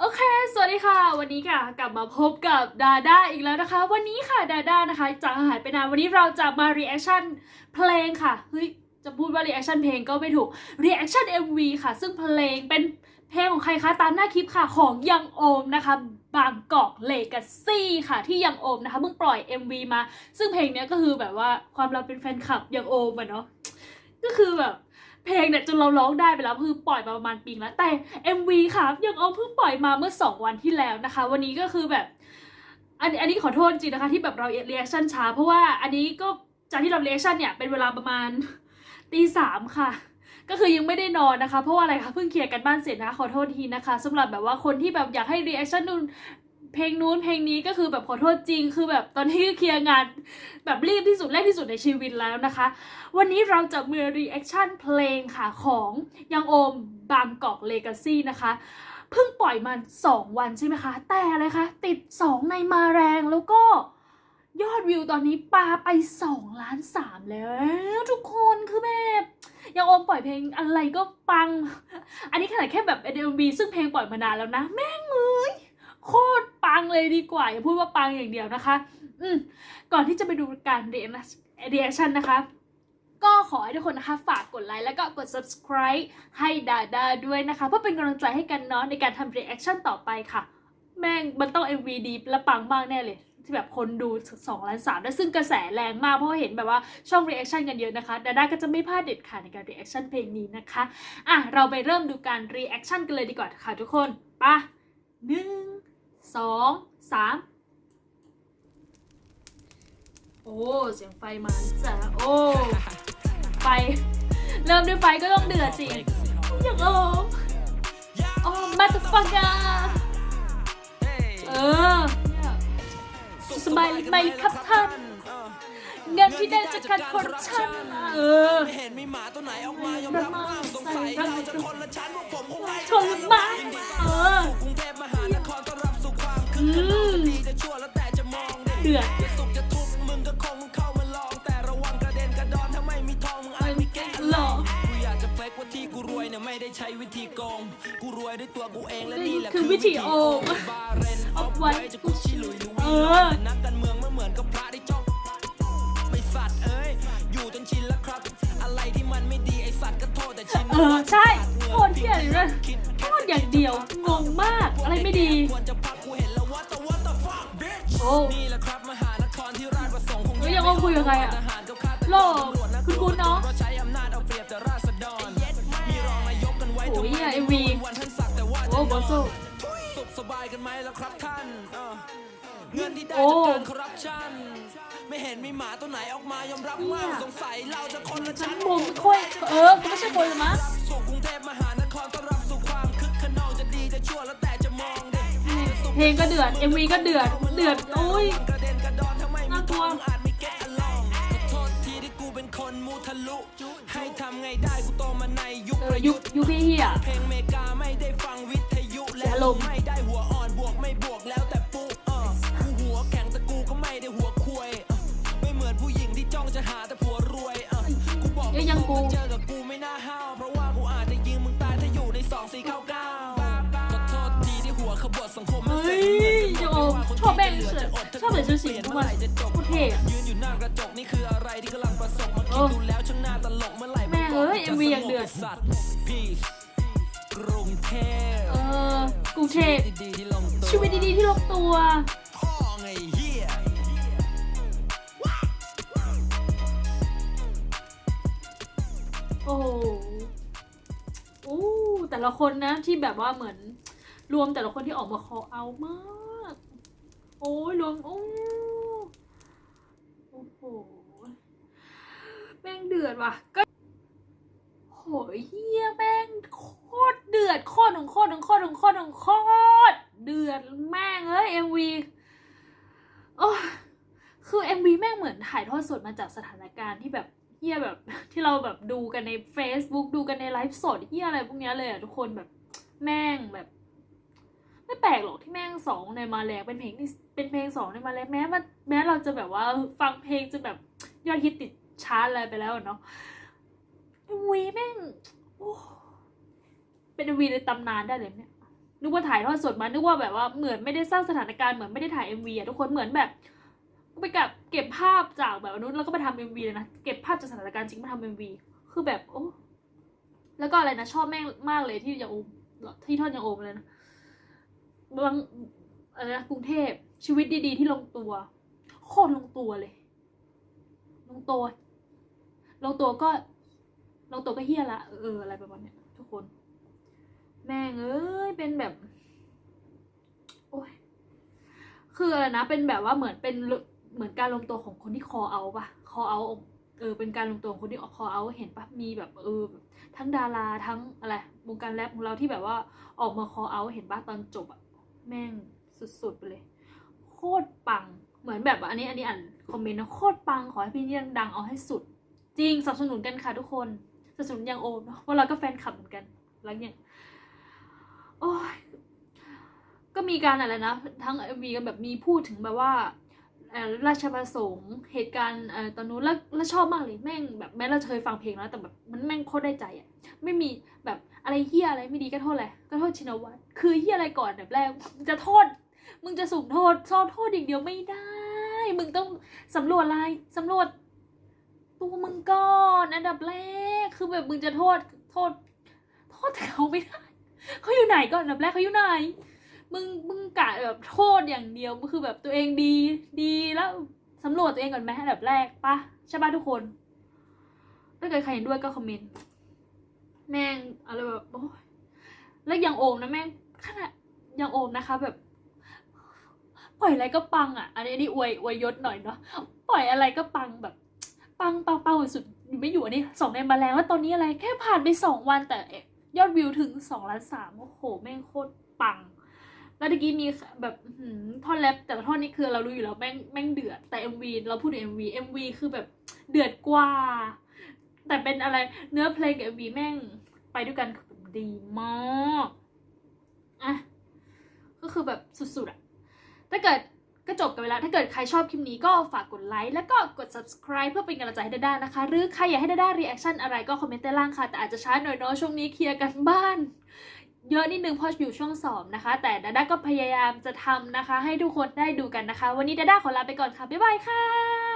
โอเค สวัสดีค่ะ วันนี้ค่ะกลับมาพบกับดาด้าอีกแล้วนะคะ วันนี้ค่ะดาด้านะคะจากหายไปนานวันนี้เราจะมา reaction เพลงค่ะ เฮ้ย จะพูดว่า reaction เพลงก็ไม่ถูก reaction MV ค่ะ ซึ่งเพลงเป็นเพลงของใครคะ ตามหน้าคลิปค่ะของยังโอมนะคะ บางกอกเลกาซี่ค่ะ ที่ยังโอมนะคะเพิ่งปล่อย MV มา ซึ่งเพลงเนี้ยก็คือแบบว่าความเราเป็นแฟนคลับยังโอมอะเนาะก็คือแบบ เพลงเนี่ยจนเราร้องได้ไปแล้วคือปล่อยมาประมาณปีนึงแล้วแต่ MV ค่ะยังเอาเพิ่งปล่อยมาเมื่อ 2 วันที่แล้วนะคะ วันนี้ก็คือแบบ อันอันนี้ขอโทษจริงนะคะที่แบบเราเรีแอคชั่นช้า เพราะว่าอันนี้ก็จากที่เราเรีแอคชั่นเนี่ยเป็นเวลาประมาณตีสามค่ะก็คือยังไม่ได้นอนนะคะ เพราะว่าอะไรคะเพิ่งเคลียร์กันบ้านเสร็จนะคะขอโทษทีนะคะสำหรับแบบว่าคนที่แบบอยากให้รีแอคชั่นนู่น เพลงนู้นเพลงนี้ก็คือแบบขอโทษจริง คือแบบตอนที่เคลียร์งานแบบรีบที่สุดเร่งที่สุดในชีวิตแล้วนะคะ วันนี้เราจะมีรีแอคชั่นเพลงค่ะของยังโอมบางกอกเลกาซี่นะคะเพิ่งปล่อยมา2วันใช่ไหมคะ แต่อะไรคะ ติด 2 ในมาแรงแล้วก็ยอดวิวตอนนี้ปาไป2ล้าน3แล้ว ทุกคนคือแบบยังโอมปล่อยเพลงอะไรก็ปัง อันนี้ขนาดแค่แบบ NLB ซึ่งเพลงปล่อยมานานแล้วนะ แม่งเอ้ย โคตรปังเลยดีกว่า อย่าพูดว่าปังอย่างเดียวนะคะ อืมก่อนที่จะไปดูการเรียนเรีแอคชั่นนะคะ ก็ขอให้ทุกคนนะคะ ฝากกดไลค์แล้วก็กด subscribe ให้ดาดาด้วยนะคะ เพื่อเป็นกำลังใจให้กันเนาะในการทำ reaction ต่อไปค่ะ แม่งมันต้อง MV ดีและปังมากแน่เลยที่แบบคนดู2ล้าน3และซึ่งกระแสแรงมากเพราะเห็นแบบว่าช่อง reaction กันเยอะนะคะ ดาดาก็จะไม่พลาดเด็ดขาดในการ reaction เพลงนี้นะคะ อะ เราไปเริ่มดูการ reaction กันเลยดีกว่าค่ะทุกคนปะหนึ่ง สองสามโอ้ เสียงไฟมาจ้ะโอ้ ไฟ เริ่มด้วยไฟก็ต้องเดือดสิอย่างโอ้โอ้มาตฟังกาเออเนี่ยสบายไหมครับท่านเงินที่ได้จากการคอร์รัปชันเออไม่เห็นมีหมาตัวไหนออกมายอมรับความสงสัยเราจะคนละชั้นพวกผมคงไล่ชนมาเออกรุงเทพมหานครต้อนรับสู่ความคึก อืขนองมจะดีจะชั่วแล้วแต่จะมองเด็กเดือดจะสุขจะทุกข์มึงก็คงเข้ามาลองแต่ระวังกระเด็นกระดอนถ้าไม่มีทองมึงอาจไม่เก่งหล่อกูอยากจะเฟกว่าที่กูรวยเนี่ยไม่ได้ใช้วิธีโกง กูรวยด้วยตัวกูเองและนี่แหละคือวิธีโอมบาเรนออฟไว้จะกูชิลุยลุยเออแต่นักการเมืองไม่เหมือนกับพระที่จ้องไม่สัตว์เอ้ย อยู่จนชินแล้วครับ อะไรที่มันไม่ดีไอสัตว์ก็โทษแต่ชิน เออ ใช่โคตรเที่ยเลยนะโคตรอย่างเดียว งงมาก อะไรไม่ดี นี่แหละครับมหานครที่ราชประสงค์คงยยังว่าคุยกับใครอะทหารกับข้าตกรโลกตำรวจและคุ้นๆเนาะใช้อำนาจเอาเปรียบแต่ราษฎรมีรองนายกกันไว้โอ้ทำยไมเนี่ยได้ MV วันท่านสักแต่ว่าโอ้บอสโซสุขสบายกันไหมล่ะครับท่านเออเงินที่ได้โอ้จากการคอร์รัปชันไม่เห็นมีหมาตัวไหนออกมายอมรับว่าสงสัยเราจะคนละชั้นมงไม่ค่อยเออก็ไม่ใช่คนละมั้งสู่กรุงเทพมหานครต้อนรับสู่ความคึกขนองจะดีจะชั่วแล้วแต่จะมอง เพลงก็เดือด MV ก็เดือด เดือดโอ้ยน่ากลัวให้ทำไงได้กูโตมาในยุคยุยุคยุคพี่เฮียเพลงเมกาไม่ได้ฟังวิทยุและยอารมณ์ไม่ได้หัวอ่อนบวกไม่บวกแล้วแต่ปุ๊เออกูหัวแข็งแต่กูก็ไม่ได้หัวควยไม่เหมือนผู้หญิงที่จ้องจะหาแต่ผัวรวยเออกูบอกยยังกูเจอกับ ชอบเหมือนชื่อสีทุกวันโคตรเท่อะยืนอยู่หน้ากระจกนี่คืออะไรที่กำลังประสบมาคิดดูแล้วช่างน่าตลกเมื่อไหร่แม่งเอ้ยจะ MV อย่างเดือดสงบไสัตว์ Peace กรุงเทพเออกรุงเทพดีๆที่ลงตัวชีวิตดีๆที่ลงตัวพ่อไงเฮียโอ้โหอู้แต่ละคนนะที่แบบว่าเหมือนรวมแต่ละคนที่ออกมาคอเอามาก โอ้ยรวมโอ้โอ้โหแม่งเดือดว่ะ ก็โหยเฮียแม่งโคตรเดือดโคตรหนึ่งโคตรหนึ่งโคตรหนึ่งโคตรหนึ่งโคตรเดือดแม่งเอ้ยเอ็มวีโอ้คือ MV แม่งเหมือนถ่ายทอดสดมาจากสถานการณ์ที่แบบเฮียแบบที่เราแบบดูกันใน Facebook ดูกันในไลฟ์สดเฮียอะไรพวกเนี้ยเลยอะทุกคนแบบแม่งแบบ ไม่แปลกหรอกที่แม่งสองในมาแรงเป็นเพลงที่เป็นเพลงสองในมาแรงแม้มันแม้เราจะแบบว่าฟังเพลงจะแบบยอดฮิตติด ชาร์ตอะไรไปแล้วเนาะวีแม่งเป็นวีในตำนานได้เลยเนี่ยนึกว่าถ่ายทอดสดมานึกว่าแบบว่าเหมือนไม่ได้สร้างสถานการณ์เหมือนไม่ได้ถ่าย MV อะทุกคนเหมือนแบบไปกับเก็บภาพจากแบบนู้นแล้วก็ไปทำ MV เลยนะเก็บภาพจากสถานการณ์จริงมาทำ MV คือแบบโอ้แล้วก็อะไรนะชอบแม่งมากเลยที่ยังโอมที่ทอดยังโอมเลยนะบางอะไรนะกรุงเทพชีวิตดีๆที่ลงตัวโคตรลงตัวเลย ลงตัว ลงตัวก็ลงตัวก็เฮี้ยละเอออะไรประมาณเนี้ยทุกคน แม่งเอ้ยเป็นแบบ โอ้ยคืออะไรนะเป็นแบบว่าเหมือนเป็นเหมือนการลงตัวของคนที่คอเอาปะคอเอาเออเป็นการลงตัวของคนที่คอเอาเห็นปะมีแบบเออทั้งดาราทั้งอะไรวงการแรปของเราที่แบบว่าออกมาคอเอาเห็นปะตอนจบอะแม่งสุดๆไปเลย โคตรปังเหมือนแบบว่าอันนี้อันนี้อ่านคอมเมนต์นะโคตรปังขอให้พี่นี่ดังๆเอาให้สุด จริงสนับสนุนกันค่ะทุกคนสนับสนุนอย่างโอมเนาะเพราะเราก็แฟนคลับเหมือนกันแล้วเนี่ยโอ้ยก็มีการอะไรนะ ทั้งเอ็มวีกันแบบมีพูดถึงแบบว่าราชประสงค์เหตุการณ์ตอนนู้นแล้วแล้วชอบมากเลยแม่งแบบแม้เราเคยฟังเพลงแล้วแต่แบบมันแม่งโคตรได้ใจอะไม่มีแบบอะไรเฮียอะไรไม่ดีก็โทษแหละไรก็โทษชินวัตรคือเฮียอะไรก่อนแบบแรกมึงจะโทษ มึงจะสุ่มโทษชอบโทษอย่างเดียวไม่ได้ มึงต้องสำรวจอะไรสำรวจ ตัวมึงก่อนอันดับแรกคือแบบมึงจะโทษโทษ โทษเขาไม่ได้เขาอยู่ไหนก่อนอันดับแรกเขาอยู่ไหน มึงมึงกะแบบโทษอย่างเดียวคือแบบตัวเองดีดีแล้วสำรวจตัวเองก่อนไหมอันดับแรกปะใช่ปะทุกคนถ้าเกิดใครเห็นด้วยก็คอมเมนต์แม่งอะไรแบบโอ้ยแล้วยังโอมนะแม่งขนาดยังโอมนะคะแบบปล่อยอะไรก็ปังอะ อันนี้นนี้อวยอวยยศหน่อยเนาะปล่อยอะไรก็ปังแบบ ปังปังปังสุดยูไม่อยู่อันนี้สองในมาแรงแล้วตอนนี้อะไรแค่ผ่านไปสองวันแต่ยอดวิวถึงสองล้านสามโอ้โห แม่งโคตรปัง แล้วตะกี้มีแบบหือท่อนแรปแต่ท่อนนี้คือเรารู้อยู่แล้วแม่งแม่งเดือดแต่ MV เราพูดถึง MV MV คือแบบเดือดกว่า แต่เป็นอะไรเนื้อเพลงกับ MV แม่งไปด้วยกันคือดีมากอะก็คือแบบสุดๆอะถ้าเกิด ก็จบกันไปแล้วถ้าเกิดใครชอบคลิปนี้ก็ฝากกดไลค์แล้วก็กด subscribe เพื่อเป็นกำลังใจให้ด้าด้านะคะ หรือใครอยากให้ด้าด้า reaction อะไรก็คอมเมนต์ใต้ล่างค่ะ แต่อาจจะช้าหน่อยเนาะช่วงนี้เคลียร์กันบ้าน เยอะนิดนึงเพราะอยู่ช่วงสอบนะคะ แต่ดาด้าก็พยายามจะทำนะคะ ให้ทุกคนได้ดูกันนะคะ วันนี้ดาด้าขอลาไปก่อนค่ะบ๊ายบายค่ะ